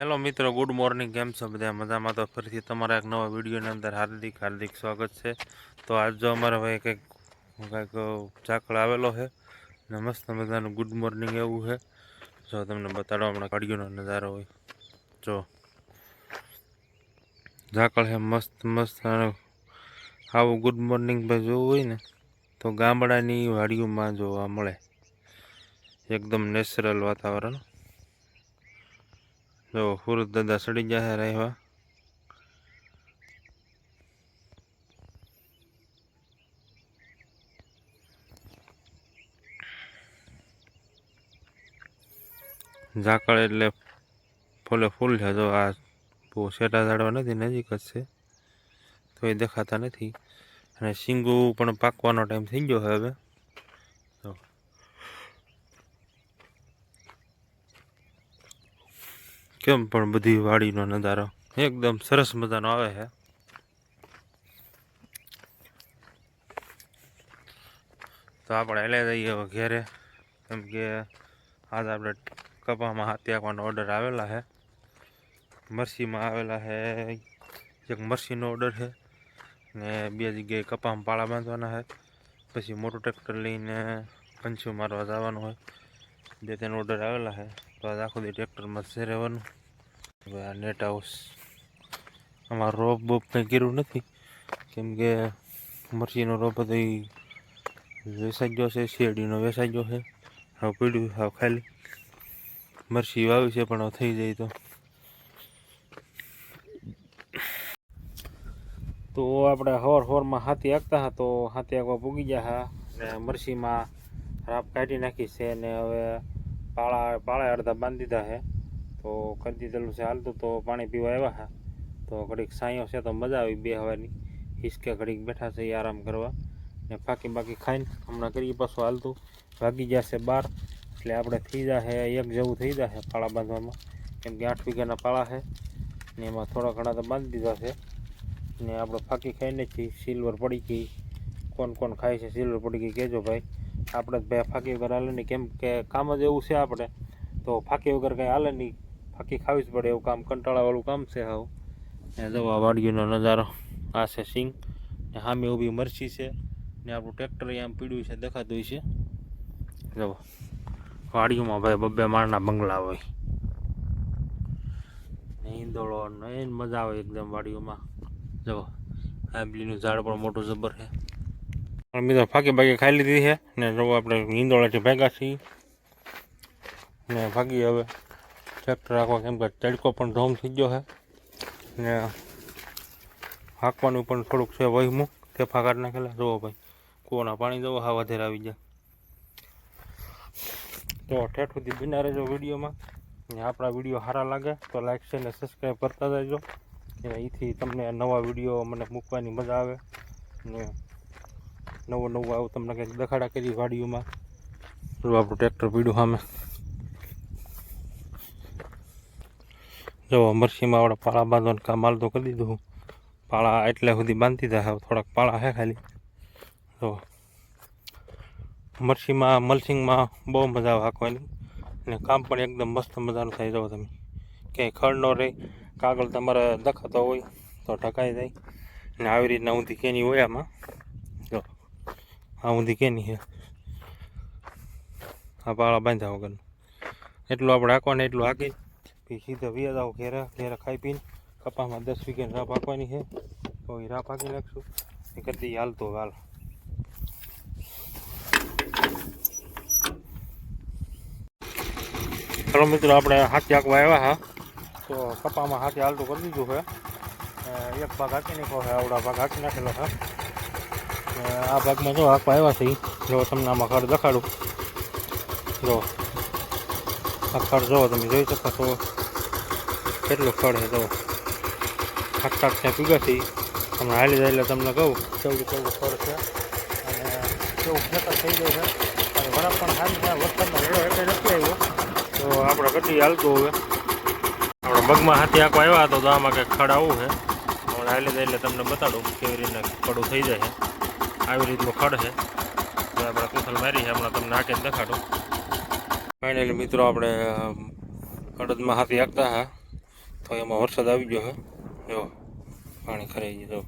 Hello મિત્રો, good morning. કેમ છો બધા? મજામાં તો ફરીથી તમારા એક નવા વિડીયોની અંદર હાર્દિક હાર્દિક સ્વાગત છે. તો આજ જો અમારા ભાઈ કંઈક કંઈક ઝાકળ આવેલો છે ને મસ્ત મજાનું ગુડ મોર્નિંગ એવું છે. જો તમને બતાડો હમણાં કાઢીઓનો નજારો હોય. જો. ઝાકળ છે મસ્ત મસ્ત આવું ગુડ મોર્નિંગ ભાઈ જોવું હોય ને, તો ગામડાની વાડીઓમાં જોવા મળે. એકદમ નેચરલ વાતાવરણ. જો સુરત દાદા સડી ગયા રહેવા ઝાકળ એટલે ફૂલે ફૂલ છે જો આ બહુ સેટા ઝાડવા નથી, નજીક જ છે. તો એ દેખાતા નથી. અને શીંગુ પણ પાકવાનો ટાઈમ થઈ ગયો હવે. કેમ પણ બધી વાડીનો નજારો એકદમ સરસ મજાનો આવે છે. તો આપણે એટલે જઈએ હવે ઘેરે. કેમ કે આજ આપણે કપામાં હાથી આપવાનો ઓર્ડર આવેલા છે. મરસીમાં આવેલા છે, એક મરસીનો ઓર્ડર છે ને બે જગ્યાએ કપામાં પાળા બાંધવાના છે. પછી મોટું ટ્રેક્ટર લઈને પંચું મારવા જવાનું હોય. બે ત્રણ ઓર્ડર આવેલા છે. તો આજ આખો દી ટ્રેક્ટરમાં છે રહેવાનું. હવે આ નેટ હાઉસ આમાં રોપ બોપ કંઈ કર્યું નથી. કેમ કે મરચીનો રોપ હતો એ વેસાઈ ગયો છે, શેરડીનો વેસાઈ ગયો છે. હવે પીડ્યું, હવે ખાલી. મરચી વાવી છે, પણ થઈ જાય તો. તો આપણે હોર હોરમાં હાથી આગતા હા તો હાથી આગવા પૂગી ગયા હા ને મરસીમાં રાપ કાઢી નાખી છે ને હવે પાળા પાળા અડધા બાંધી દીધા છે. તો કરી દીધેલું છે હાલતું, તો પાણી પીવા આવ્યા હા તો ઘડીક સાંયો છે તો મજા આવી બે હવાની. હિસકે ઘડીક બેઠા છે એ આરામ કરવા. ને ફાકી બાકી ખાઈને હમણાં કરીએ પાછું હાલતું. વાગી જશે બાર. એટલે આપણે થઈ જશે એક જેવું થઈ જશે પાળા બાંધવામાં. કેમ કે આઠ વીઘાના પાળા છે. ને એમાં થોડા ઘણા તો બાંધી દીધા છે. ને આપણે ફાકી ખાઈને જ છીએ. સિલ્વર પડી ગઈ. કોણ કોણ ખાય છે, સિલ્વર પડી ગઈ કહેજો ભાઈ. આપણે બે ફાકી વગર હાલે નહીં. કેમ કે કામ જ એવું છે આપણે. તો ફાંકી વગર કંઈ હાલે નહીં. ફાંકી ખાવી જ પડે એવું કામ. કંટાળાવાળું કામ છે હાવ ને જો આ વાડીનો નજારો. આ છે સિંગ. ને સામે ઊભી મરચી છે. ને આપણું ટ્રેક્ટર આમ પીડ્યું છે, દેખાતું છે. જો, વાડીઓમાં ભાઈ બબ્બે માળના બંગલા હોય. ને ઈંદોળો ને મજા આવે એકદમ વાડીઓમાં. જો, આંબલીનું ઝાડ પણ મોટું જબર છે. મિત્રો ફાકી ભાગી ખાઈ લીધી છે ને જો આપણે ઈંદોળાથી ભાગ્યા છીએ. ને ભાગી હવે ચેપ્ટર રાખવા કેમ કે તડકો પણ ધોમ થઈ ગયો છે. ને હાંકવાનું પણ થોડુંક છે વહીમું તે ફાકાટ નાખેલા. જુઓ ભાઈ, કૂવાના પાણી જવો હા વધારે આવી જાય તો ઠેઠ સુધી બિના રહેજો વિડીયોમાં. ને આપણા વીડિયો સારા લાગે તો લાઈક છે ને સબસ્ક્રાઈબ કરતા જજો. કે એથી તમને નવા વીડિયો મને મૂકવાની મજા આવે. ને નવું નવું આવું તમને કંઈક દખાડા કરી વાડીઓમાં. જો આપણું ટ્રેક્ટર પીડ્યું સામે. જો, મરસીમાં આપણે પાળા બાંધવાનું કામ હાલ તો કરી દીધું પાળા એટલે સુધી બાંધી દીધા થોડાક પાળા છે ખાલી. જો, મરસીમાં, મલસિંગમાં બહુ મજા આવે હાંકવાની અને કામ પણ એકદમ મસ્ત મજાનું થાય જાઓ તમે. ક્યાંય ખડ ન રહે, કાગળ તમારે દખાતો હોય તો ઢકાઈ જાય. ને આવી રીતના ઊંધી કેની હોય આમાં. આ ઊંધી કેની છે આ પાળા બાંધ્યા વગરનું. એટલું આપણે હાંકવાનું એટલું હાંકી પછી સીધા વ્યા આવો ઘેરા ઘેરા ખાઈ પીને. કપામાં દસ વીઘાની રાપ હાંકવાની છે તો એ રાપ હાંકી નાખશું. એ કરતી હાલતો હાલ ચાલો મિત્રો, આપણે હાથી હાંકવા આવ્યા હા. તો કપામાં હાથી હાલતું કરી દીધું છે એક ભાગ હાંકી નાખો છે આવડા ભાગ હાંકી નાખેલો છે આ ભાગમાં જો આખો આવ્યા છે જો તમને આમાં ખડ દેખાડું. જો આ ખડ જો તમે જોઈ શકો છો. કેટલું ખડ છે જો ઠાક ત્યાં પીગા છે. તમને હાલી જાય એટલે તમને કહું. કેવડું કેવડું ખડ છે. અને કેવું ખેતર થઈ ગયું છે. અને વરસાદ પણ સારી છે વરસાદનો વેળો એટલે નથી આવ્યો. તો આપણે કેટલી હાલતું હવે. આપણે મગમાં હાથી આખો આવ્યા હતો તો આમાં કંઈક ખડ આવું છે. હવે હાલી જાય એટલે તમને બતાડું કેવી રીતે ખડું થઈ જાય છે. આવી રીતનું ખડ છે. તો આપણે કુશલ મારી છે, હમણાં તમને નાખીને દેખાડું. ફાઇનલી મિત્રો આપણે અડદમાં હાથી હાંકતા હા. તો એમાં વરસાદ આવી ગયો છે જો, પાણી ખરાઈ ગયું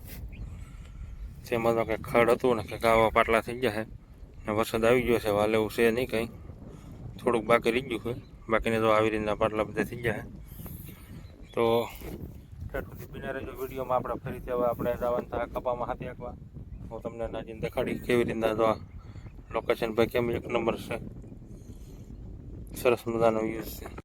તેમાં તો કંઈક ખડ હતું ને કંઈક આવા પાટલા થઈ ગયા છે ને વરસાદ આવી ગયો છે, વાલે એવું છે નહીં કંઈ. થોડુંક બાકી રહી ગયું છે બાકીને તો આવી રીતના પાટલા બધા થઈ ગયા છે તો બિના વિડીયોમાં આપણે ફરીથી હવે આપણે જવાનું થાય કપામાં હાથી આંકવા હું તમને નાજીને દેખાડી કેવી રીતના તો લોકેશન ભાઈ કેમ એક નંબર છે? સરસ મજાનો વ્યૂઝ છે.